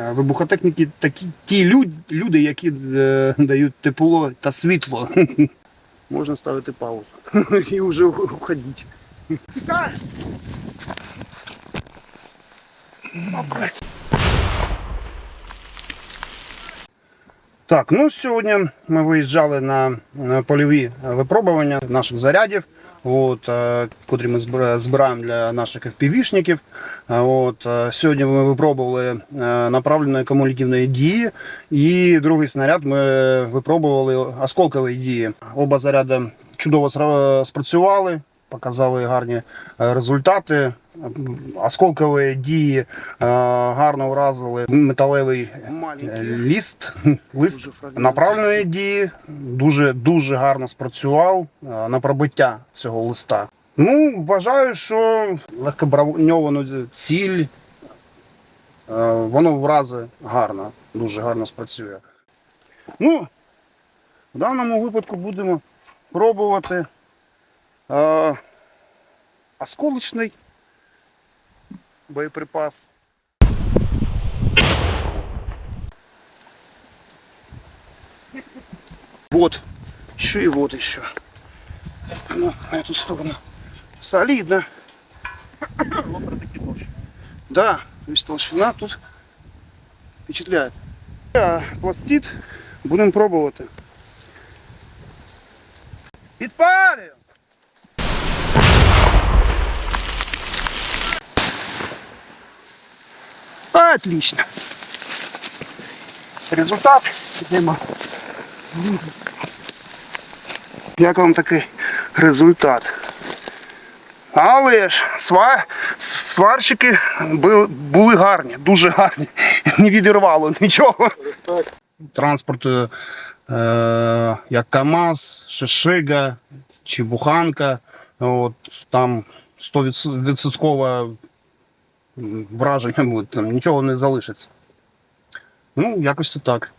Вибухотехніки такі ті люд, люди, які е, дають тепло та світло. Можна ставити паузу і вже уходити. Так, ну сьогодні ми виїжджали на, польові випробування наших зарядів, от, е, котрі ми збираємо для наших FPV-шників. Е, От, е, сьогодні ми випробували направленої кумулятивної дії, і другий снаряд ми випробували осколкової дії. Оба заряди чудово спрацювали, показали гарні е, результати. Осколкові дії е, гарно вразили металевий е, ліст, лист направленої дії. Дуже дуже гарно спрацював на пробиття цього листа. Ну, вважаю, що легкоброньовану ціль воно врази гарно, дуже гарно спрацює. Ну, в даному випадку будемо пробувати осколочний боєприпас. Вот, еще и вот еще. Ну, на эту сторону. Солидно. Да, то есть толщина тут впечатляет. А, Пластит будемо пробувати. Підпалюємо! Отлично. Результат. Як вам такий результат? Але ж сва... сварщики були, гарні, дуже гарні. Не відірвало нічого. Транспорт, е, як КАМАЗ, Шишига чи Буханка, от, там 100% враження буде, там нічого не залишиться. Ну, якось то так.